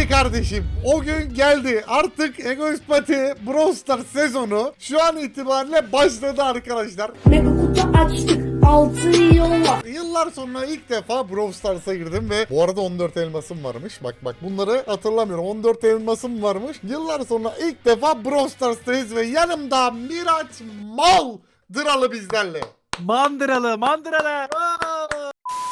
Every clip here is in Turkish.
Geldi kardeşim. O gün geldi. Artık Egoist Pati Brawl Stars sezonu şu an itibariyle başladı arkadaşlar. Mega kutu açtık. Altı yolla. Yıllar sonra ilk defa Brawl Stars'a girdim ve bu arada 14 elmasım varmış. Bak bak bunları hatırlamıyorum. 14 elmasım varmış. Yıllar sonra ilk defa Brawl Stars'tayız ve yanımda Miraç Mal Dıralı bizlerle. Mandıralı, mandıralı.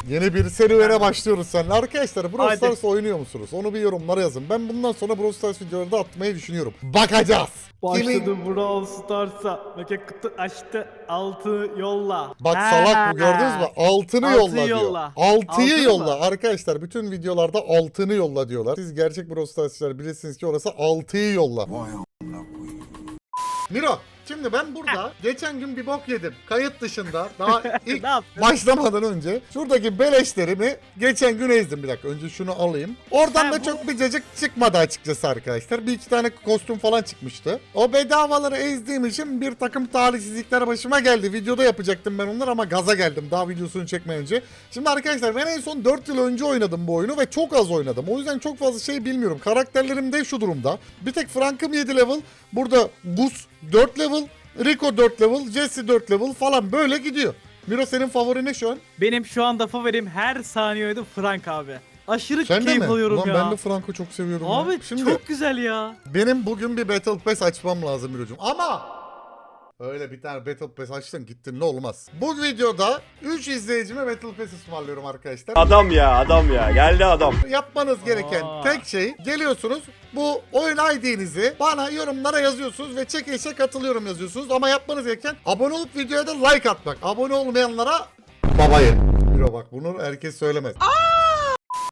Yeni bir serüvene başlıyoruz seninle. Arkadaşlar Brawl. Stars oynuyor musunuz? Onu bir yorumlara yazın. Ben bundan sonra Brawl Stars videoları da atmayı düşünüyorum. Bakacağız. Kimin- Başladı Brawl Stars'a. Mega kutu açtı. Altı yolla. Bak Ha. salak bu gördünüz mü? Altını Altı yolla diyor. yolla. Altıyı Altını yolla. mı? Arkadaşlar bütün videolarda altını yolla diyorlar. Siz gerçek Brawl Stars'çılar bilirsiniz ki orası altıyı yolla. Miro şimdi ben burada geçen gün bir bok yedim. Kayıt dışında daha ilk Ne yaptın? başlamadan önce şuradaki beleşlerimi geçen gün ezdim. Bir dakika önce şunu alayım. Oradan Ha, da bu- çok bir cacık çıkmadı açıkçası arkadaşlar. Bir iki tane kostüm falan çıkmıştı. O bedavaları ezdiğim için bir takım talihsizlikler başıma geldi. Videoda yapacaktım ben onları ama gaza geldim daha videosunu çekmeden önce. Şimdi arkadaşlar ben en son 4 yıl önce oynadım bu oyunu ve çok az oynadım. O yüzden çok fazla şey bilmiyorum. Karakterlerim de şu durumda. Bir tek Frank'ım 7 level. Burada Gus 4 level. Rico 4 level. Jesse 4 level falan böyle gidiyor. Miro senin favorin ne şu an? Benim şu anda favorim her saniye oynadım Frank abi. Aşırı Sen de keyif mi? alıyorum Ulan ya. ben de Franco çok seviyorum. ya. Abi Şimdi çok güzel ya. benim bugün bir Battle Pass açmam lazım Miro'cum. Ama öyle bir tane Battle Pass açtın gittin ne olmaz. Bu videoda 3 izleyicime Battle Pass ısmarlıyorum arkadaşlar. Adam ya adam ya geldi adam. Yapmanız gereken Aa. tek şey geliyorsunuz bu oyun ID'nizi bana yorumlara yazıyorsunuz ve çekilişe katılıyorum yazıyorsunuz. Ama yapmanız gereken abone olup videoya da like atmak. Abone olmayanlara babayı. Miro bak bunu herkes söylemez.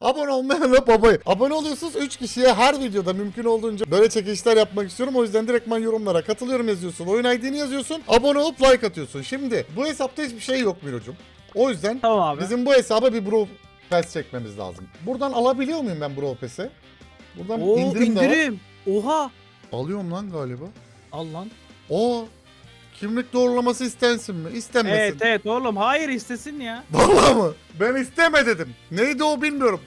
Abone olmayanlara babayı. Abone oluyorsunuz 3 kişiye her videoda mümkün olduğunca böyle çekilişler yapmak istiyorum. O yüzden direktmen yorumlara katılıyorum yazıyorsun. Oyun ID'ni yazıyorsun. Abone olup like atıyorsun. Şimdi bu hesapta hiçbir şey yok Miro'cum. O yüzden Tamam abi. Bizim bu hesaba bir Brawl Pass çekmemiz lazım. Buradan alabiliyor muyum ben Brawl Pass'i? Buradan Oo indirim, de var. indirim. Oha. Alıyorum lan galiba. Al lan. Oo. Kimlik doğrulaması istensin mi? İstenmesin. Evet evet oğlum hayır istesin ya. Vallahi mı? Ben isteme dedim. Neydi o bilmiyorum.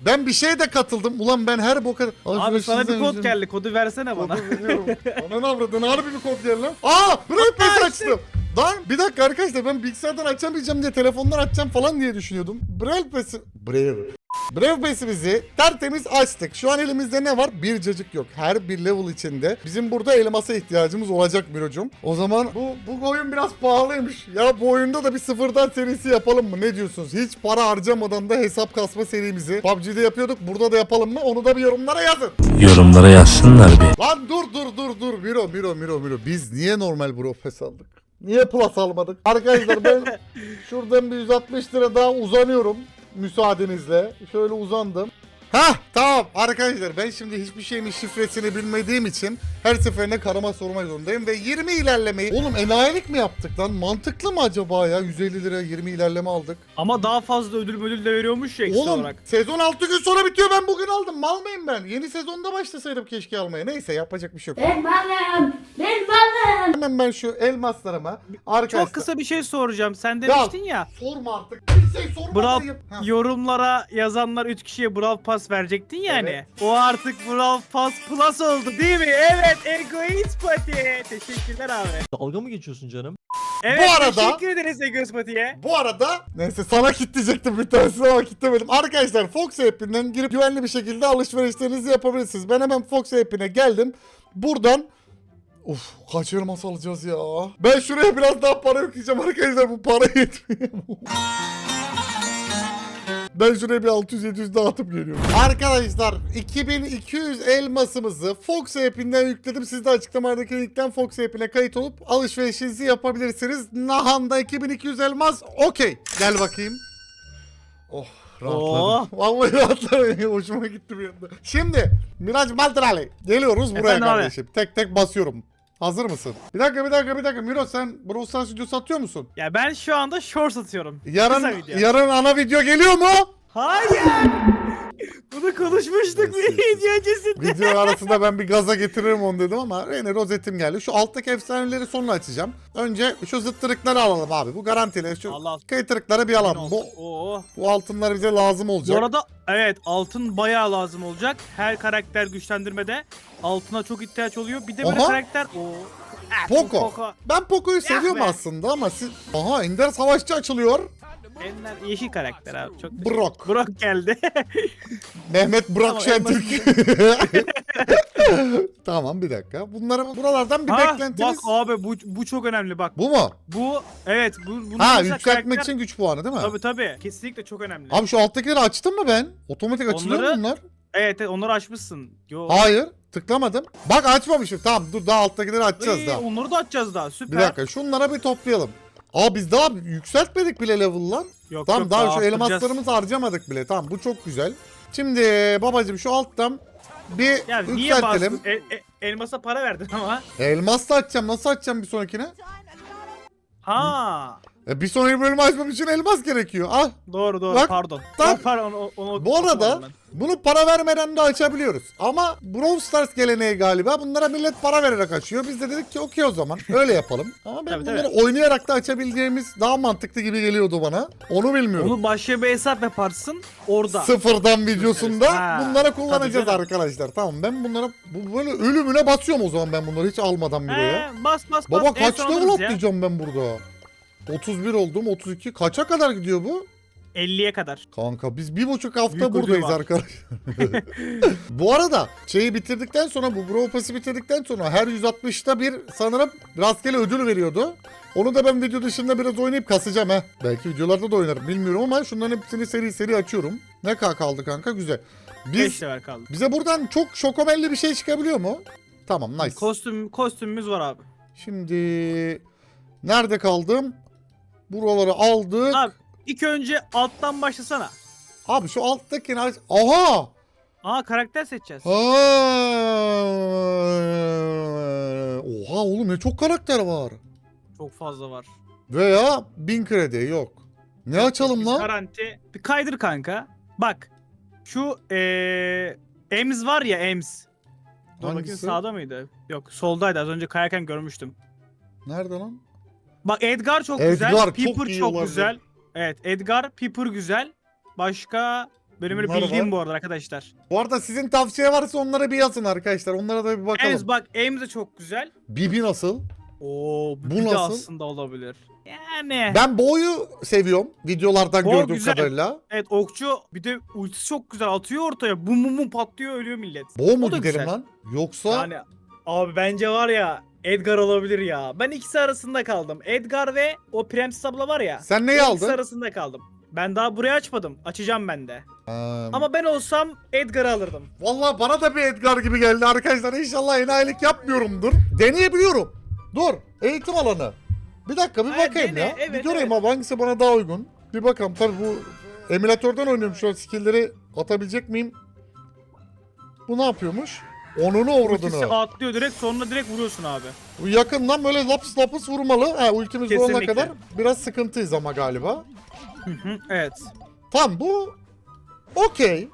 Ben bir şeye de katıldım. Ulan ben her boka... Abi sana bir kod geldi. Kodu versene bana. Kodu veriyorum. Bana ne avradın? Harbi bir kod geldi lan. Aa! Brawl Pass açtım. Lan bir dakika arkadaşlar ben bilgisayardan açamayacağım diye telefondan açacağım falan diye düşünüyordum. Braille Pass'i... Braille. Braille Pass'imizi tertemiz açtık. Şu an elimizde ne var? Bir cacık yok. Her bir level içinde bizim burada elmasa ihtiyacımız olacak Miro'cum. O zaman bu, bu oyun biraz pahalıymış. Ya bu oyunda da bir sıfırdan serisi yapalım mı? Ne diyorsunuz? Hiç para harcamadan da hesap kasma serimizi PUBG'de yapıyorduk. Burada da yapalım mı? Onu da bir yorumlara yazın. Yorumlara yazsınlar bir. Lan dur dur dur dur Miro Miro Miro Miro biz niye normal Bro Pass aldık? Niye Plus almadık? Arkadaşlar ben şuradan bir 160 lira daha uzanıyorum müsaadenizle. Şöyle uzandım. Hah tamam arkadaşlar ben şimdi hiçbir şeyin şifresini bilmediğim için her seferinde karama sormak zorundayım ve 20 ilerlemeyi oğlum enayilik mi yaptık lan mantıklı mı acaba ya 150 lira 20 ilerleme aldık Ama daha fazla ödül ödül de veriyormuş ya ekstra Oğlum olarak. sezon 6 gün sonra bitiyor ben bugün aldım mal mıyım ben yeni sezonda başlasaydım keşke almaya neyse yapacak bir şey yok Ben balım. Ben balım. Hemen ben şu elmaslarıma arkadaşlar. Çok kısa bir şey soracağım. Sen Ya, demiştin ya. Sorma artık. Şey. Brawl. Ha. yorumlara yazanlar 3 kişiye Brawl Pass verecektin yani. Evet. O artık Brawl Pass Plus oldu değil mi? Evet Egoist Pati. Teşekkürler abi. Dalga mı geçiyorsun canım? Evet arada- teşekkür ederiz Egoist Pati'ye. Bu arada neyse sana kitleyecektim bir tanesini ama kitlemedim. Arkadaşlar Fox app'inden girip güvenli bir şekilde alışverişlerinizi yapabilirsiniz. Ben hemen Fox app'ine geldim. Buradan Uf kaç elmas alacağız ya. Ben şuraya biraz daha para yükleyeceğim arkadaşlar bu para yetmiyor. Ben şuraya bir 600-700 dağıtıp geliyorum. Arkadaşlar 2200 elmasımızı Fox app'inden yükledim. Siz de açıklamadaki linkten Fox app'ine kayıt olup alışverişinizi yapabilirsiniz. Nahanda 2200 elmas okey. Gel bakayım. Oh rahatladım. Oh. Vallahi rahatladım. Hoşuma gitti bir anda. Şimdi Miraç Maltrali geliyoruz buraya Efendim abi? kardeşim. Tek tek basıyorum. Hazır mısın? Bir dakika bir dakika bir dakika. Miro sen Brawl Stars videosu atıyor musun? Ya ben şu anda short atıyorum. Yarın Kısa video. yarın ana video geliyor mu? Hayır. Bunu konuşmuştuk bir video öncesinde. Video arasında ben bir gaza getiririm onu dedim ama yine rozetim geldi. Şu alttaki efsaneleri sonra açacağım. Önce şu zıttırıkları alalım abi. Bu garantili. Şu Allah kayıtırıkları bir alalım. Bu, Oo. bu altınlar bize lazım Bu olacak. arada evet altın bayağı lazım olacak. Her karakter güçlendirmede altına çok ihtiyaç oluyor. Bir de böyle Aha. karakter o Poco. Ben Poco'yu seviyorum be. aslında ama siz... Aha Ender Savaşçı açılıyor. Enler yeşil karakter abi çok. Brock. Brock geldi. Mehmet Burak Tamam, Şentürk. tamam bir dakika. Bunları buralardan bir ha, beklentiniz. bak abi bu bu çok önemli bak. Bu mu? Bu evet bu bunun Ha mesela yükseltmek karakter- için güç puanı değil mi? Tabii tabii. Kesinlikle çok önemli. Abi şu alttakileri açtım mı ben? Otomatik açılıyor mu Onları- bunlar? Evet, evet onları açmışsın. Yo. Hayır. Tıklamadım. Bak açmamışım. Tamam dur daha alttakileri açacağız Ee, daha. onları da açacağız daha. Süper. Bir dakika şunlara bir toplayalım. Aa biz daha yükseltmedik bile level lan. Yok, Tamam yok, daha şu arttıracağız. elmaslarımızı harcamadık bile. Tamam bu çok güzel. Şimdi babacım şu alttan bir Ya niye yükseltelim. bastın? E, e, elmasa para verdin ama. Elmas da açacağım. Nasıl açacağım bir sonrakine? Ha. E, bir sonraki bölümü açmam için elmas gerekiyor. Ah Doğru doğru Bak, pardon. tak. Pardon onu, onu Bu arada ben. bunu para vermeden de açabiliyoruz. Ama Brawl Stars geleneği galiba bunlara millet para vererek açıyor. Biz de dedik ki okey o zaman öyle yapalım. Ama ben Tabii, bunları oynayarak da açabileceğimiz daha mantıklı gibi geliyordu bana. Onu bilmiyorum. Onu başka bir hesap yaparsın orada. Sıfırdan videosunda Ha, bunlara kullanacağız tabii canım. arkadaşlar. Tamam ben bunlara bu böyle ölümüne basıyorum o zaman ben bunları hiç almadan bile ya. He, bas bas bas. Baba En kaç son alırız ya. atlayacağım ben burada? 31 oldum 32. Kaça kadar gidiyor bu? 50'ye kadar. Kanka biz bir buçuk hafta Büyük buradayız var. arkadaşlar. bu arada şeyi bitirdikten sonra bu Brawl Pass'i bitirdikten sonra her 160'ta bir sanırım rastgele ödül veriyordu. Onu da ben video dışında biraz oynayıp kasacağım ha. Belki videolarda da oynarım bilmiyorum ama şunların hepsini seri seri açıyorum. Ne kadar kaldı kanka güzel. 5 Biz kaldı. bize buradan çok şokomelli bir şey çıkabiliyor mu? Tamam nice. Kostüm kostümümüz var abi. Şimdi nerede kaldım? Buraları aldık. Abi ilk önce alttan başlasana. Abi şu alttakini aç. Aha! Aa karakter seçeceğiz. Ha! Oha oğlum ne çok karakter var. Çok fazla var. Veya 1000 kredi yok. Ne açalım lan? Garanti. Bir kaydır kanka. Bak. Şu eee Ems var ya Ems. Dur bakayım sağda mıydı? Yok soldaydı az önce kayarken görmüştüm. Nerede lan? Bak Edgar çok Edgar güzel. çok Piper iyi çok güzel. Evet Edgar, Piper güzel. Başka benim öyle Bunlar bildiğim var. bu arada arkadaşlar. Bu arada sizin tavsiye varsa onlara bir yazın arkadaşlar. Onlara da bir bakalım. Ems bak Ems de çok güzel. Bibi nasıl? Oo bu, Bu bir de nasıl? aslında olabilir. Yani. Ben Bo'yu seviyorum. Videolardan Bo gördüğüm güzel. kadarıyla. Evet okçu bir de ultisi çok güzel atıyor ortaya. Bum bum bum patlıyor ölüyor millet. Bo mu O da güzel. lan? Yoksa Yani abi bence var ya Edgar olabilir ya. Ben ikisi arasında kaldım. Edgar ve o Prenses abla var ya. sen neyi o ikisi aldın? arasında kaldım. Ben daha buraya açmadım. Açacağım ben de. Ha, Ama ben olsam Edgar'ı alırdım. Vallahi bana da bir Edgar gibi geldi arkadaşlar. İnşallah enayilik yapmıyorumdur. Deneyebiliyorum. Dur. Eğitim alanı. Bir dakika bir bakayım dene, ya. evet, bir göreyim evet. abi hangisi bana daha uygun. Bir bakalım. Tabii bu emülatörden oynuyorum şu an. Skill'leri atabilecek miyim? Bu ne yapıyormuş? Onunu Ultisi avradını. atlıyor direkt sonra direkt vuruyorsun abi. Yakından böyle laps lapıs vurmalı. Ha ultimiz olana Kesinlikle. kadar biraz sıkıntıyız ama galiba. Hı hı, evet. Tamam bu okey.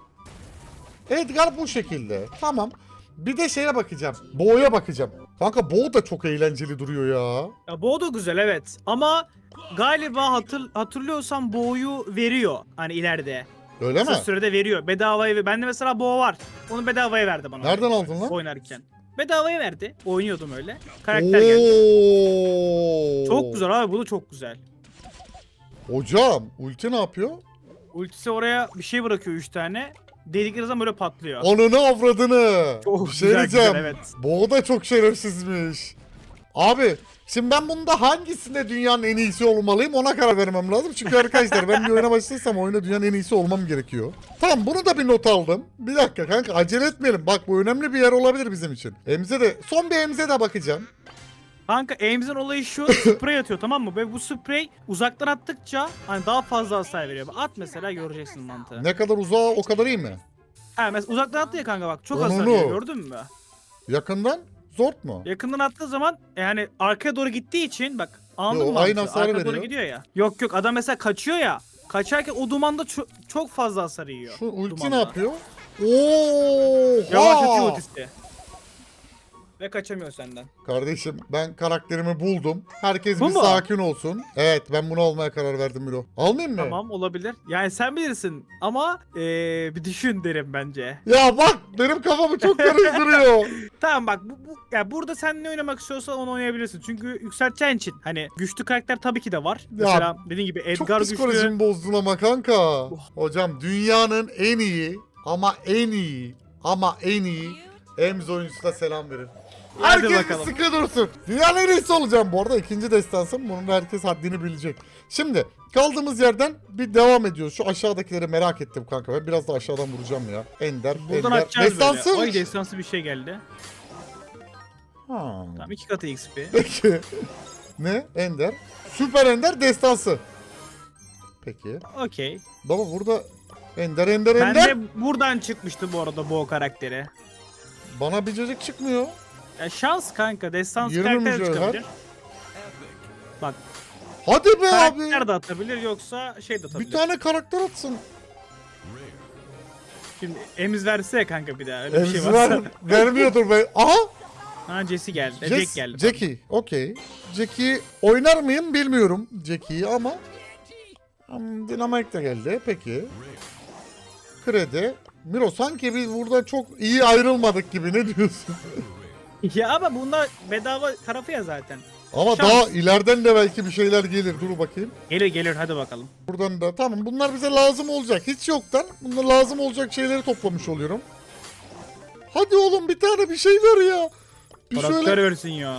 Edgar bu şekilde. Tamam. Bir de şeye bakacağım. Bo'ya bakacağım. Kanka Bo da çok eğlenceli duruyor ya. Ya Bo da güzel evet. Ama galiba hatır, hatırlıyorsam Bo'yu veriyor hani ileride. Öyle mi? Kısa sürede veriyor. Bedavaya ve bende mesela Bo var. Onu bedavaya verdi bana. Nereden aldın lan? Oynarken. Bedavaya verdi. Oynuyordum öyle. Karakter geldi. Oo. Çok güzel abi bu da çok güzel. Hocam ulti ne yapıyor? Ultisi oraya bir şey bırakıyor 3 tane. Dedikleri zaman böyle patlıyor. Ananı avradını. Çok bir şey güzel, diyeceğim. güzel, evet. Bo da çok şerefsizmiş. Abi şimdi ben bunda hangisinde dünyanın en iyisi olmalıyım ona karar vermem lazım. Çünkü arkadaşlar ben bir oyuna başlarsam oyuna dünyanın en iyisi olmam gerekiyor. Tamam bunu da bir not aldım. Bir dakika kanka acele etmeyelim. Bak bu önemli bir yer olabilir bizim için. Emze de son bir Emze de bakacağım. Kanka Ames'in olayı şu sprey atıyor tamam mı? Ve bu sprey uzaktan attıkça hani daha fazla hasar veriyor. At mesela göreceksin mantığı. Ne kadar uzağa o kadar iyi mi? Ha mesela uzaktan attı ya kanka bak çok hasar veriyor gördün mü? Yakından zort mu? Yakından attığı zaman yani arkaya doğru gittiği için bak anladın Yo, mı? aynı hasarı Arkaya doğru veriyor. gidiyor ya. Yok yok adam mesela kaçıyor ya. Kaçarken o dumanda ço- çok fazla hasar yiyor. Şu ulti ne yapıyor? Oo! Yavaşlatıyor ultisi. Ve kaçamıyor senden. Kardeşim ben karakterimi buldum. Herkes Bu bir mu? sakin olsun. Evet ben bunu almaya karar verdim Miro. Almayayım mı? Tamam olabilir. Yani sen bilirsin ama eee, bir düşün derim bence. Ya bak benim kafamı çok karıştırıyor. Tamam bak bu, bu ya burada sen ne oynamak istiyorsan onu oynayabilirsin. Çünkü yükselteceğin için hani güçlü karakter tabii ki de var. Mesela dediğin gibi çok Edgar güçlü. psikolojimi bozdun ama kanka. Hocam dünyanın en iyi ama en iyi ama en iyi Emz oyuncusuna selam verin. Hadi herkes bakalım. sıkı dursun. Dünyanın en iyisi olacağım bu arada. ikinci destansım. Bunun herkes haddini bilecek. Şimdi kaldığımız yerden bir devam ediyoruz. Şu aşağıdakileri merak ettim kanka. Ben biraz da aşağıdan vuracağım ya. Ender, Buradan Ender. açacağız Destansı. böyle. Ay destansı bir şey geldi. Ha. Tamam iki katı XP. Peki. ne? Ender. Süper Ender destansı. Peki. Okey. Baba burada Ender Ender Ben Ender. de buradan çıkmıştı bu arada bu o karakteri. Bana bir cacık çıkmıyor. Ya şans kanka destansı 20 karakter mücevher. çıkabilir. Bak Hadi be abi. karakter de atabilir yoksa şey de atabilir. Bir tane karakter atsın. Şimdi emiz verse ya kanka bir daha öyle bir şey Emzi varsa. ver, vermiyordur be. Aha. Ha Jesse geldi. Jess- Jack geldi. Jackie. Okey. Jackie oynar mıyım bilmiyorum Jackie'yi ama. Hmm, Dynamite de geldi. Peki. Kredi. Miro sanki biz burada çok iyi ayrılmadık gibi ne diyorsun? Ya ama bunda bedava tarafı ya zaten. Ama Şans. daha ileriden de belki bir şeyler gelir. Dur bakayım. Gelir gelir hadi bakalım. Buradan da tamam bunlar bize lazım olacak. Hiç yoktan bunlar lazım olacak şeyleri toplamış oluyorum. Hadi oğlum bir tane bir şey ver ya. Bir Karakter şöyle. versin ya.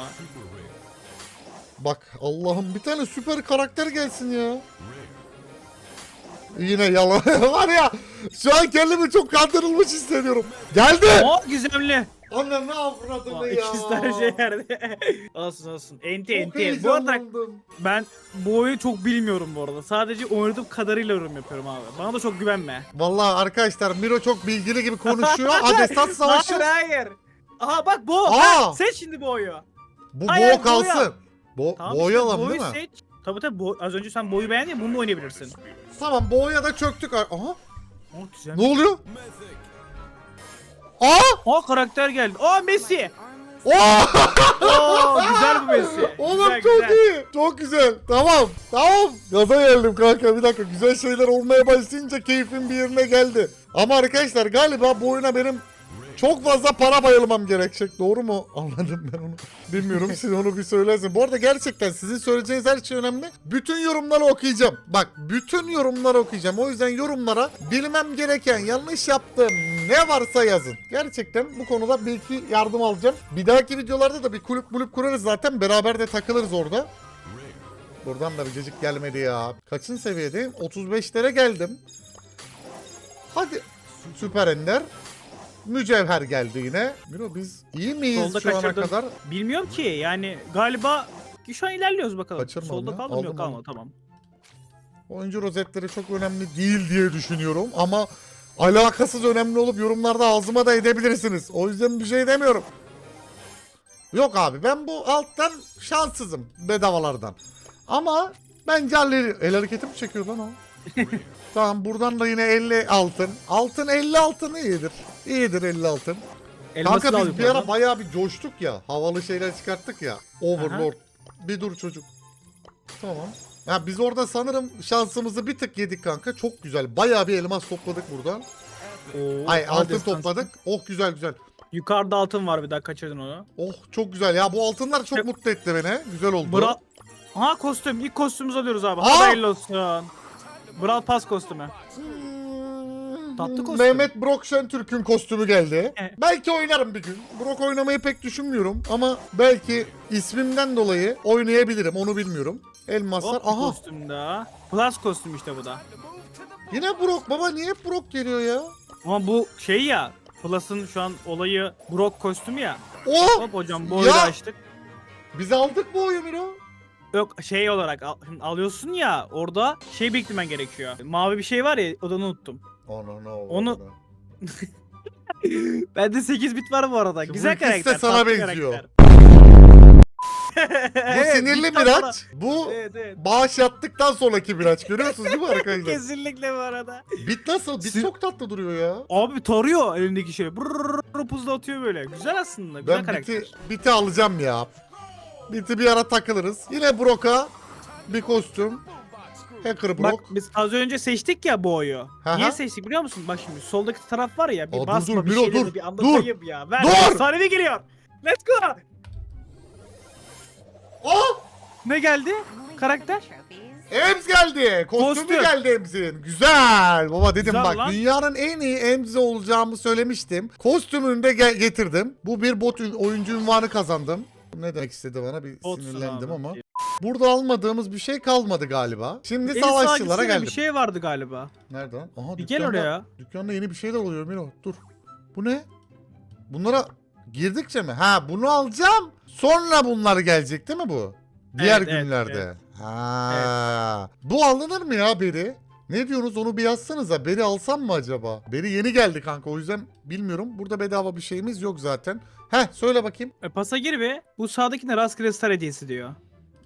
Bak Allah'ım bir tane süper karakter gelsin ya. Yine yalan var ya. Şu an kendimi çok kandırılmış hissediyorum. Geldi. O gizemli. Anne ne avradını ya. İkisi tane şey yerde. olsun olsun. Enti Çok enti. Bu arada heyecanlandım. ben bu oyunu çok bilmiyorum bu arada. Sadece oynadığım kadarıyla yorum yapıyorum abi. Bana da çok güvenme. Vallahi arkadaşlar Miro çok bilgili gibi konuşuyor. Adestat savaşı. Hayır hayır. Aha bak bu. Aa! Ha, seç şimdi bu oyu. Bu Hayır, kalsın. Bo Tamam boyayalım işte, değil boyu mi? seç. Tabii tabii az önce sen boyu beğendin ya bununla oynayabilirsin. Tamam boğaya da çöktük. Aha. Ne oluyor? Aa! Aa karakter geldi. Aa Messi. Oo! Oo güzel bu Messi. Oğlum güzel, çok güzel. iyi. Çok güzel. Tamam. Tamam. Gaza geldim kanka. Bir dakika. Güzel şeyler olmaya başlayınca keyfim bir yerine geldi. Ama arkadaşlar galiba bu oyuna benim çok fazla para bayılmam gerekecek. Doğru mu? Anladım ben onu. Bilmiyorum siz onu bir söylersin. Bu arada gerçekten sizin söyleyeceğiniz her şey önemli. Bütün yorumları okuyacağım. Bak bütün yorumları okuyacağım. O yüzden yorumlara bilmem gereken yanlış yaptığım ne varsa yazın. Gerçekten bu konuda belki yardım alacağım. Bir dahaki videolarda da bir kulüp mulüp kurarız zaten. Beraber de takılırız orada. Buradan da bir cacık gelmedi ya. Kaçın seviyedeyim? 35'lere geldim. Hadi. Süper Ender. Mücevher geldi yine. Miro biz iyi miyiz Solda şu ana kaçırdın. kadar? Bilmiyorum ki yani galiba şu an ilerliyoruz bakalım. Kaçırmadım Solda ya, kaldım aldım yok onu. kalmadı tamam. Oyuncu rozetleri çok önemli değil diye düşünüyorum ama alakasız önemli olup yorumlarda ağzıma da edebilirsiniz. O yüzden bir şey demiyorum. Yok abi ben bu alttan şanssızım bedavalardan. Ama bence halleri... El hareketi mi çekiyor lan o? tamam buradan da yine 50 altın. Altın 50 altın iyidir. İyidir 50 altın. Elması Kanka biz bir ara bayağı bir coştuk ya. Havalı şeyler çıkarttık ya. Overlord. Bir dur çocuk. Tamam. Ya biz orada sanırım şansımızı bir tık yedik kanka. Çok güzel. Bayağı bir elmas topladık buradan. Oo, Ay altın topladık. Oh güzel güzel. Yukarıda altın var bir daha kaçırdın onu. Oh çok güzel ya. Bu altınlar çok mutlu etti beni. Güzel oldu. Bra Ha kostüm. İlk kostümümüzü alıyoruz abi. Aa! Hayırlı olsun. Brawl Pass kostümü. Tatlı kostüm. Mehmet Brok Şentürk'ün kostümü geldi. Evet. belki oynarım bir gün. Brok oynamayı pek düşünmüyorum ama belki ismimden dolayı oynayabilirim. Onu bilmiyorum. Elmaslar. Hop Aha. kostüm daha. Plus kostüm işte bu da. Yine Brok baba niye hep Brok geliyor ya? Ama bu şey ya. Plus'ın şu an olayı Brock kostümü ya. Oh! Hop hocam bu oyunu Ya! açtık. Biz aldık bu oyunu. Yok şey olarak al- şimdi alıyorsun ya orada şey beklemen gerekiyor. Mavi bir şey var ya adını unuttum. Onu no. Onu- Bende 8 bit var bu arada. Şu Güzel bu ikisi de karakter. sana tatlı benziyor. karakter. Bu sinirli Miraç. Bu Evet evet. bağış yattıktan sonraki Miraç. Görüyorsunuz değil mi arkadaşlar? Kesinlikle bu arada. Bit nasıl? Bit Sin- çok tatlı duruyor ya. Abi tarıyor elindeki şey. Brrrr puzla atıyor böyle. Güzel aslında. Güzel Ben karakter. biti, biti alacağım ya. Biti bir ara takılırız. Yine Brock'a bir kostüm. Hacker Bak Brock. biz az önce seçtik ya bu oyu. Aha. Niye seçtik biliyor musun? Bak şimdi soldaki taraf var ya bir Aa, dur, basma dur, bir Miro, şeyleri dur, bir dur, anlatayım ya. Ver dur. Sahnede geliyor. Let's go. Oh! Ne geldi? Karakter? Ems geldi. Kostümü Kostüm. geldi Ems'in. Güzel. Baba dedim Güzel bak lan. dünyanın en iyi Ems'i olacağımı söylemiştim. Kostümünü de ge- getirdim. Bu bir bot oyuncu ünvanı kazandım. Ne demek istedi bana bir Botsun sinirlendim abi. ama. Burada almadığımız bir şey kalmadı galiba. Şimdi En sağa savaşçılara gitsene, geldim. Bir şey vardı galiba. Nerede lan? Aha, Bir gel dükkanda- oraya. Dükkanda yeni bir şeyler oluyor Miro. Dur. Bu ne? Bunlara girdikçe mi? Ha bunu alacağım. Sonra bunlar gelecek değil mi bu? Diğer Evet, evet, günlerde. Ha. Bu alınır mı ya Beri? Ne diyorsunuz onu bir yazsanıza. Beri alsam mı acaba? Beri yeni geldi kanka o yüzden bilmiyorum. Burada bedava bir şeyimiz yok zaten. Heh söyle bakayım. E, pasa gir bir. Bu sağdaki ne rastgele star hediyesi diyor.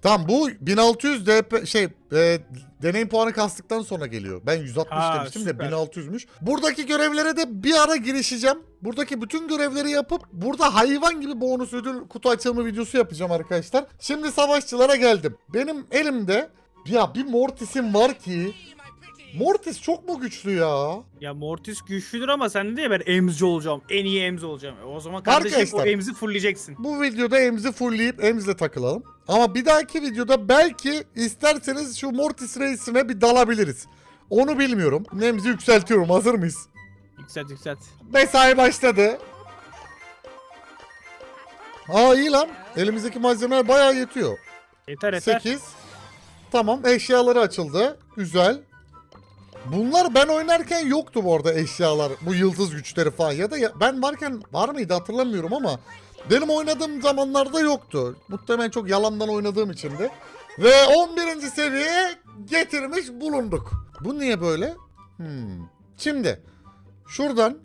Tamam bu 1600 DP şey e, deneyim puanı kastıktan sonra geliyor. Ben 160 Ha, demiştim de süper. 1600'müş. Buradaki görevlere de bir ara girişeceğim. Buradaki bütün görevleri yapıp burada hayvan gibi bonus ödül kutu açılımı videosu yapacağım arkadaşlar. Şimdi savaşçılara geldim. Benim elimde ya bir Mortis'im var ki Mortis çok mu güçlü ya? Ya Mortis güçlüdür ama sen de ya ben emzi olacağım. En iyi emzi olacağım. E, O zaman kardeşim Arkadaşlar. o emzi fullleyeceksin. Bu videoda Ems'i fullleyip Ems'le takılalım. Ama bir dahaki videoda belki isterseniz şu Mortis Reis'ine bir dalabiliriz. Onu bilmiyorum. Ems'i yükseltiyorum. Hazır mıyız? Yükselt yükselt. Mesai başladı. Aa iyi lan. Elimizdeki malzemeler bayağı yetiyor. Yeter yeter. 8. Tamam eşyaları açıldı. Güzel. Bunlar ben oynarken yoktu bu arada eşyalar. Bu yıldız güçleri falan. Ya da ya- ben varken var mıydı hatırlamıyorum ama benim oynadığım zamanlarda yoktu. Muhtemelen çok yalandan oynadığım için de. Ve 11. seviyeye getirmiş bulunduk. Bu niye böyle? Hmm. Şimdi şuradan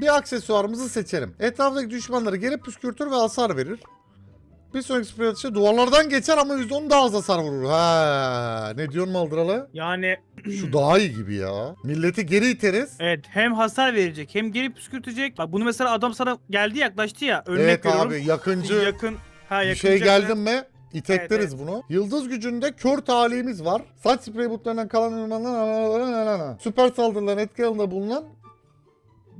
bir aksesuarımızı seçelim. Etraftaki düşmanları gelip püskürtür ve hasar verir. Bir sonraki sprey atışı duvarlardan geçer ama %10 daha az hasar vurur. Ha, ne diyorsun Maldıralı? Yani Şu daha iyi gibi ya. Milleti geri iteriz. evet hem hasar verecek hem geri püskürtecek. Bak bunu mesela adam sana geldi yaklaştı ya. Örnek evet veriyorum. abi yakıncı Yakın. Ha bir yakın. şey geldi mi itekleriz bunu. Yıldız gücünde kör talihimiz var. Saç sprey butlarından kalan ürünlerden süper saldırıların etki alanında bulunan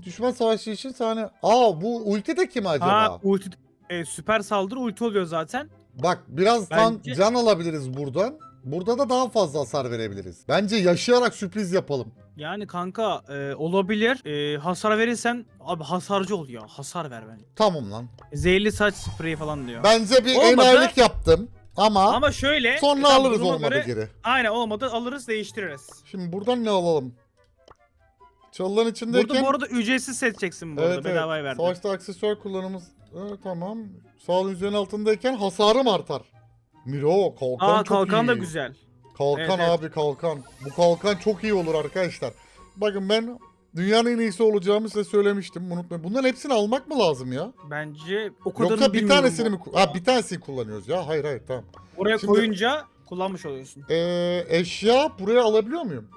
düşman savaşı için sahne. Aa bu ulti de kim acaba? Ha ulti e, süper saldırı ulti oluyor zaten. Bak biraz Bence- can alabiliriz buradan. Burada da daha fazla hasar verebiliriz. Bence yaşayarak sürpriz yapalım. Yani kanka e, olabilir. E, hasar verirsen abi hasarcı ol ya. Hasar ver bence. Tamam lan. Zehirli saç spreyi falan diyor. Bence bir Olmadı. enayilik yaptım. Ama, Ama şöyle. sonra tam alırız duruma olmadı göre- geri. Aynen olmadı alırız değiştiririz. Şimdi buradan ne alalım? Çalıların içindeyken... Burada bu arada ücretsiz seçeceksin bu arada evet, bedavaya evet. verdim. Savaşta aksesuar kullanımız... Evet, tamam. Sağ üzerinin altındayken hasarım artar. Miro kalkan Aa çok kalkan iyi. da güzel. Kalkan Evet, evet. abi kalkan. Bu kalkan çok iyi olur arkadaşlar. Bakın ben dünyanın en iyisi olacağımı size söylemiştim. Unutmayın. Bunların hepsini almak mı lazım ya? Bence o kadarını Yoksa bir tanesini bu. mi... Ha bir tanesini kullanıyoruz ya. Hayır hayır tamam. Oraya Şimdi- koyunca kullanmış oluyorsun. Ee, eşya buraya alabiliyor muyum?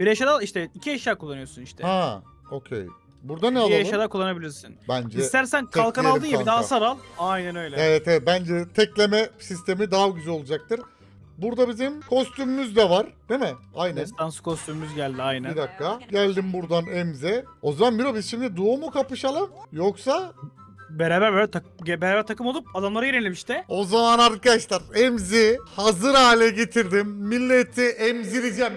Bir eşyada işte iki eşya kullanıyorsun işte. Ha okey. Burada ne bir alalım? eşyada kullanabilirsin. Bence... İstersen kalkan tekleyelim aldın ya bir daha kanka. hasar al. Aynen öyle. Evet evet bence tekleme sistemi daha güzel olacaktır. Burada bizim kostümümüz de var değil mi? Aynen. Destans kostümümüz geldi aynen. Bir dakika. Geldim buradan Emze. O zaman Miro biz şimdi duo mu kapışalım? Yoksa Beraber böyle tak- beraber takım olup adamları yenelim işte. o zaman arkadaşlar Emzi hazır hale getirdim. Milleti emzireceğim.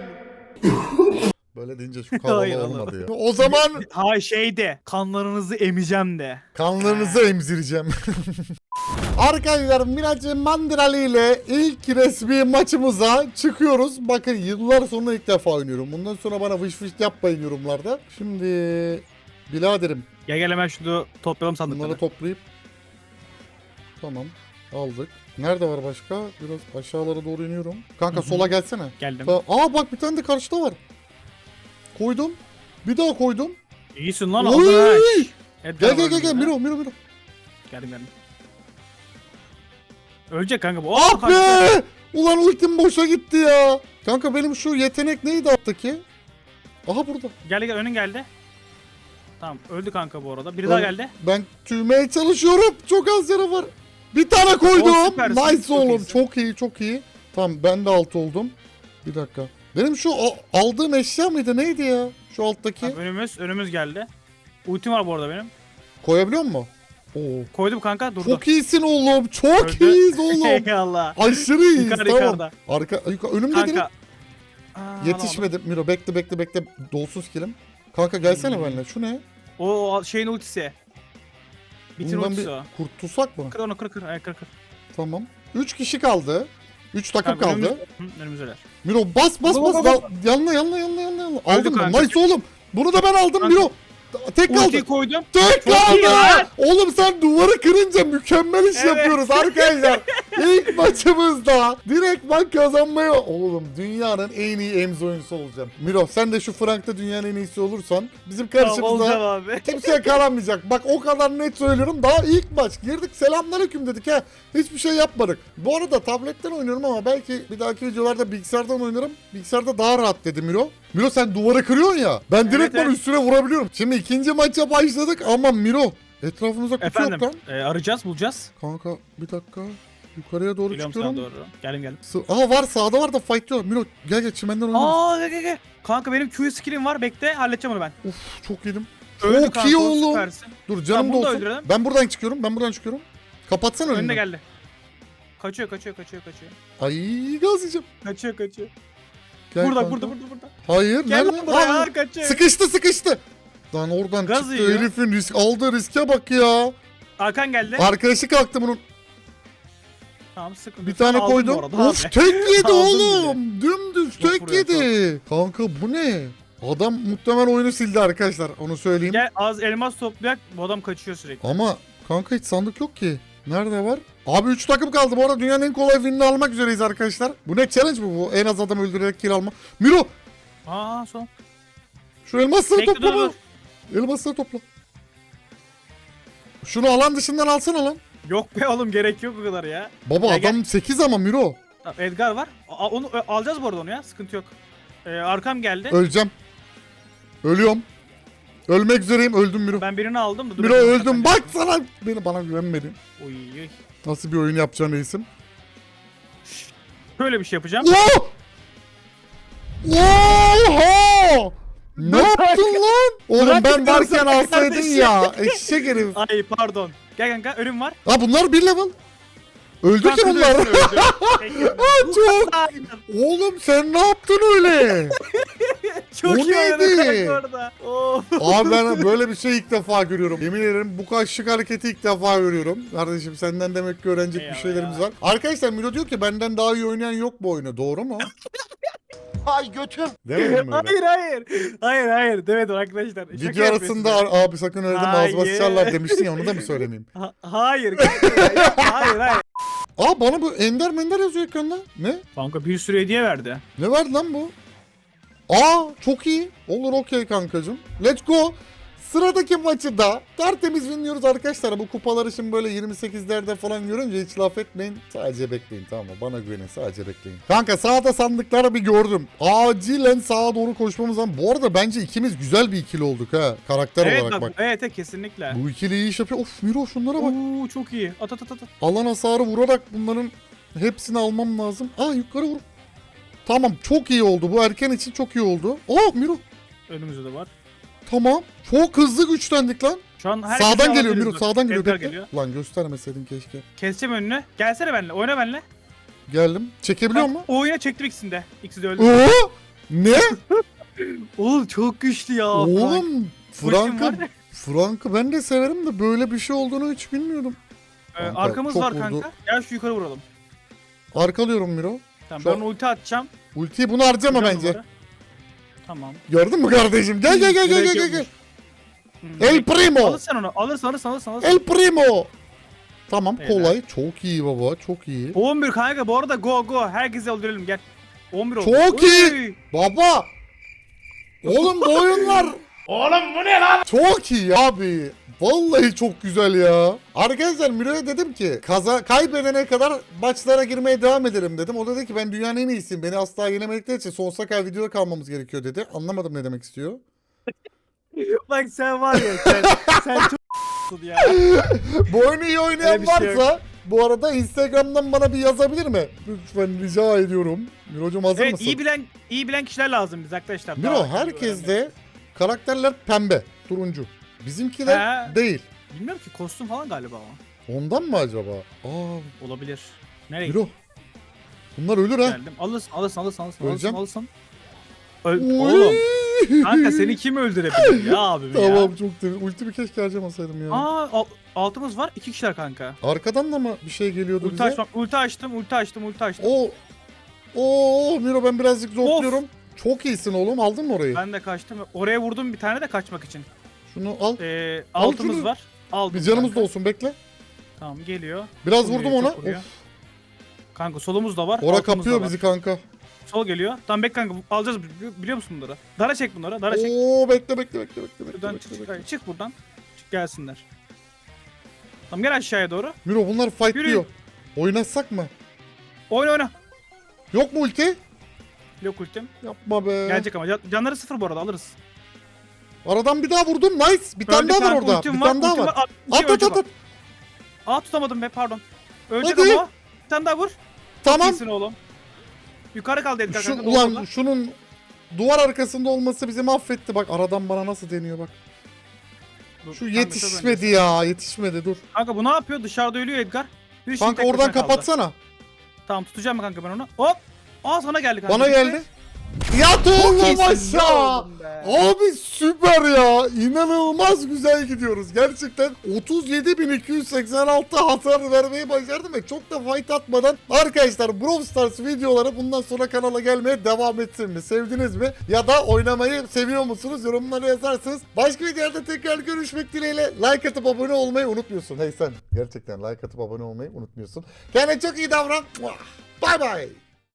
Böyle deyince şu Hayır, kavga olmadı ya. O zaman Ha şeyde kanlarınızı emeceğim de. kanlarınızı emzireceğim. Arkadaşlar Miraç Mandrali ile ilk resmi maçımıza çıkıyoruz. Bakın yıllar sonra ilk defa oynuyorum. Bundan sonra bana vış vış yapmayın yorumlarda. Şimdi biraderim Gel gel hemen şunu toplayalım sandıkları. bunları toplayıp tamam aldık. Nerede var başka? Biraz aşağılara doğru iniyorum. Kanka Hı hı. sola gelsene. Geldim. Aa bak bir tane de karşıda var. Koydum. Bir daha koydum. İyisin lan Oy! aldın ha. şş. Evet, Gel gel gel gel. Miro Miro Miro. Geldim geldim. Ölecek kanka bu. Ah Oh, be! Ulan ultim boşa gitti ya. Kanka benim şu yetenek neydi alttaki? Aha burada. Geldi gel önün geldi. Tamam öldü kanka bu arada. Biri daha Ben- geldi. Ben tüymeye çalışıyorum. Çok az canı var. Bir tane koydum. Süpersin, nice çok oğlum. iyisin. Çok iyi çok iyi. Tamam ben de alt oldum. Bir dakika. Benim şu a- aldığım eşya mıydı neydi ya? Şu alttaki. Tamam, önümüz önümüz geldi. Ultim var bu arada benim. Koyabiliyor musun? Oo. Koydum kanka durdu. Çok iyisin oğlum. Çok Öldü. iyiyiz oğlum. Eyvallah. Aşırı iyiyiz. Yukarıda, tamam. yukarıda. Arka, yuka, önümde. Kanka. Aa, Yetişmedi. Miro bekle bekle bekle. Dolsun skillim. Kanka gelsene Hmm. benimle. Şu ne? O, o şeyin ultisi. Bitir Bundan ultisi bir o. kurtulsak mı? Kır onu kır kır. Ay, kır kır. Tamam. 3 kişi kaldı. 3 takım Kanka, kaldı. Önümüz, Hı. Miro bas bas Baba, bas. baba. Dal- Yanına yanına yanına yanına. yanına. Aldım ben. kanka. Nice oğlum. Bunu da ben aldım Kanka. Miro. Tek kaldı. Ultiyi koydum. Tek kaldı. Oğlum sen duvarı kırınca mükemmel iş Evet. yapıyoruz arkadaşlar. İlk maçımızda direkt ben kazanmaya... Oğlum dünyanın en iyi Ems oyuncusu olacağım. Miro sen de şu Frank'ta dünyanın en iyisi olursan bizim Tamam abi. Kimseye kalamayacak. Bak o kadar net söylüyorum. Daha ilk maç girdik selamünaleyküm dedik ha. Hiçbir şey yapmadık. Bu arada tabletten oynuyorum ama belki bir dahaki videolarda bilgisayardan oynarım. Bilgisayarda daha rahat dedi Miro. Miro sen duvarı kırıyorsun ya. Ben direkt evet. bunu üstüne vurabiliyorum. Şimdi ikinci maça başladık ama Miro etrafımıza kutu Efendim. yok lan. E, arayacağız bulacağız. Kanka bir dakika. Yukarıya doğru Geliyorum sana çıkıyorum. doğru. Gelin gelin. Sı- Aa var sağda var da fight diyor. Miro gel gel çimenden oynarız. Aa gel gel gel. Kanka benim Q skill'im var. Bekle halledeceğim onu ben. Uf çok yedim. Öldü Çok iyi oğlum. süpersin. Dur canım da olsun. öldürelim. Ben buradan çıkıyorum. Ben buradan çıkıyorum. Kapatsana önünü. Önüne geldi. Kaçıyor kaçıyor kaçıyor kaçıyor. Ay gaz yiyeceğim. Kaçıyor kaçıyor. Gel burada kanka. burada burada burada. Hayır Gel nerede? lan buraya Aa, kaçıyor. sıkıştı sıkıştı. Lan oradan Gaz çıktı yiyor. herifin risk aldığı riske bak ya. Arkan geldi. Arkadaşı kalktı bunun. tamam sıkıntı. Bir yok. tane Aldım bu koydum. arada Of abi. tek yedi Aldım oğlum. Dümdüz Çok tek yedi. Kanka bu ne? Adam muhtemelen oyunu sildi arkadaşlar. Onu söyleyeyim. Gel az elmas toplayak. Bu adam kaçıyor sürekli. Ama kanka hiç sandık yok ki. Nerede var? Abi 3 takım kaldı. Bu arada dünyanın en kolay winini almak üzereyiz arkadaşlar. Bu ne challenge mi bu? En az adam öldürerek kill alma. Miro Aa son. şu elmasları Bekle, topla dur? Elmasları topla. Şunu alan dışından alsana lan. Yok be oğlum gerek yok o kadar ya. Baba Gel, gel. adam 8 ama Miro. Tamam, Edgar var. A- onu ö- alacağız bu arada onu ya. Sıkıntı yok. Ee, arkam geldi. Öleceğim. Ölüyorum. Ölmek üzereyim. Öldüm Miro. ben birini aldım da. dur Miro bakayım, öldüm. Bak sana. Beni bana güvenmedin. Oy, oy. Nasıl bir oyun yapacağın reisim? Şöyle bir şey yapacağım. Oo! Oha! Ne yaptın lan? Oğlum ben varken alsaydın ya. Eşek herif. Ay pardon. Gel kanka önüm var. Ha bunlar bir level. Öldü ki bunlar. öldü. Çok. Oğlum sen ne yaptın öyle? Çok O iyi neydi? orada. Of. Abi ben böyle bir şey ilk defa görüyorum. Yemin ederim bu kadar şık hareketi ilk defa görüyorum. Kardeşim senden demek ki öğrenecek bir Eyvallah şeylerimiz ya. var. Arkadaşlar Milo diyor ki benden daha iyi oynayan yok bu oyunu. Doğru mu? Hay götüm. Demedim mi öyle? Hayır hayır. Hayır hayır demedim arkadaşlar. Şaka Video yapıyorsun arasında ya. "Ar- abi sakın öyle deme ağzıma Hayır. sıçarlar demiştin ya onu da mı söylemeyeyim? Ha- hayır kanka ya. Yok, hayır hayır. Aa bana bu Ender Mender yazıyor ekranda. Ne? Kanka bir sürü hediye verdi. Ne verdi lan bu? Aa çok iyi. Olur okey kankacım. Let's go. Sıradaki maçı da tertemiz winliyoruz arkadaşlar. Bu kupaları şimdi böyle 28'lerde falan görünce hiç laf etmeyin. Sadece bekleyin tamam mı? Bana güvenin sadece bekleyin. Kanka sağda sandıkları bir gördüm. Acilen sağa doğru koşmamız lazım. Bu arada bence ikimiz güzel bir ikili olduk ha. Karakter Evet olarak bak, bak. evet evet kesinlikle. Bu ikili iyi iş yapıyor. Of Miro şunlara bak. Oo çok iyi. At at at at. Alan hasarı vurarak bunların hepsini almam lazım. Aa yukarı vur. Tamam çok iyi oldu. Bu erken için çok iyi oldu. Aa Miro. Önümüzde de var. Tamam. Çok hızlı güçlendik lan. Şu an sağdan geliyor Miro. Sağdan geliyor. Edgar Bekle. geliyor. Lan göstermeseydin keşke. Keseceğim önünü. Gelsene benimle. Oyna benimle. Geldim. Çekebiliyor mu? Oyuna çektim ikisini de. İkisi de öldü. Oo! Ne? Oğlum çok güçlü ya. Oğlum Frank'ı. Frank'ı ben de severim de böyle bir şey olduğunu hiç bilmiyordum. Ee, Kanka, arkamız var vurdu. kanka. Gel şu yukarı vuralım. Arkalıyorum Miro. Tamam Şu ben an- ulti atacağım. Ultiyi bunu harcama Vuracağım bence. Tamam. Gördün mü kardeşim? Gel gel gel gel Direkt gel gel. yokmuş. Hı, El Primo. Alırsın onu. Alırsın alırsın alırsın alırsın. El Primo. Tamam Helal. kolay. Çok iyi baba. Çok iyi. 11 kanka bu arada go go. Herkesi öldürelim gel. 11 oldu. Çok Oy! iyi. Baba. Oğlum bu oyunlar Oğlum bu ne lan? Çok iyi abi. Vallahi çok güzel ya. Arkadaşlar Miro'ya dedim ki kaza kaybedene kadar maçlara girmeye devam ederim dedim. O da dedi ki ben dünyanın en iyisiyim. Beni asla yenemedikleri için sonsuza kadar videoda kalmamız gerekiyor dedi. Anlamadım ne demek istiyor. Bak sen var ya sen, sen çok ya. Bu oyunu iyi oynayan Öyle bir şey varsa bu arada Instagram'dan bana bir yazabilir mi? Lütfen rica ediyorum. Miro'cum hazır Evet mısın? iyi bilen iyi bilen kişiler lazım biz arkadaşlar. Miro Daha iyi herkeste karakterler pembe, turuncu. Bizimkiler He. değil. Bilmiyorum ki kostüm falan galiba o. Ondan mı acaba? Aa Olabilir. Nereye Miro. Bunlar ölür ha. geldim? Alırsın alırsın alırsın alırsın Öleceğim. alırsın. alırsın. Öl Oy. Oğlum kanka seni kim öldürebilir ya abim ya? Tamam çok temiz. Ultimi keşke harcamasaydım ya. Aa al- altımız var iki kişiler kanka. Arkadan da mı bir şey geliyordu Ulti bize? açmam. Ulti açtım ulti açtım ulti açtım. O Oo Miro ben birazcık zorluyorum. Çok iyisin oğlum. Aldın mı orayı? Ben de kaçtım. Oraya vurdum bir tane de kaçmak için. Şunu al. Ee, Al altımız şunu. var. Aldım Bir canımız da kanka. olsun bekle. Tamam geliyor. Biraz Vuruyor, vurdum çok ona. vuruyor. Of. Kanka solumuz da var. Ora altımız da kapıyor var. bizi kanka. Sol geliyor. Tamam bek kanka alacağız bili- biliyor musun bunları? Dara çek bunları. Dara çek. Oo bekle bekle bekle bekle bekle. Buradan bekle, çık, bekle. çık, çık buradan. Çık gelsinler. Tamam gel aşağıya doğru. Miro bunlar fight Yürü. diyor. Oynatsak mı? Oyna oyna. Yok mu ulti? Yok ultim. Yapma be. Gelecek ama. Can- Canları sıfır bu arada alırız. Aradan bir daha vurdum. Nice. Bir tane daha var kanka, orada. ultim Bir tane daha ultim var. At, iki At at at. Aa tutamadım be pardon. Ölecek Hadi. ama o. Bir tane daha vur. Tamam. İyisin oğlum. Yukarı kaldı Edgar Şu, kanka. ulan orada. şunun duvar arkasında olması bizi mahvetti. Bak aradan bana nasıl deniyor bak. Dur, Şu kanka, yetişmedi ya. Yetişmedi dur. Kanka bu ne yapıyor? Dışarıda ölüyor Edgar. Bir Kanka tek oradan başına kaldı. kapatsana. Tamam tutacağım kanka ben onu. Hop. Aa sana geldi kanka. Bana geldi. Aşağı. oğlum be. Abi süper ya. İnanılmaz güzel gidiyoruz. Gerçekten 37.286 hasar vermeyi başardım ve çok da fight atmadan arkadaşlar Brawl Stars videoları bundan sonra kanala gelmeye devam etsin mi? Sevdiniz mi? Ya da oynamayı seviyor musunuz? Yorumlara yazarsınız. Başka videolarda tekrar görüşmek dileğiyle like atıp abone olmayı unutmuyorsun. Hey sen gerçekten like atıp abone olmayı unutmuyorsun. Kendine çok iyi davran. Bye bye.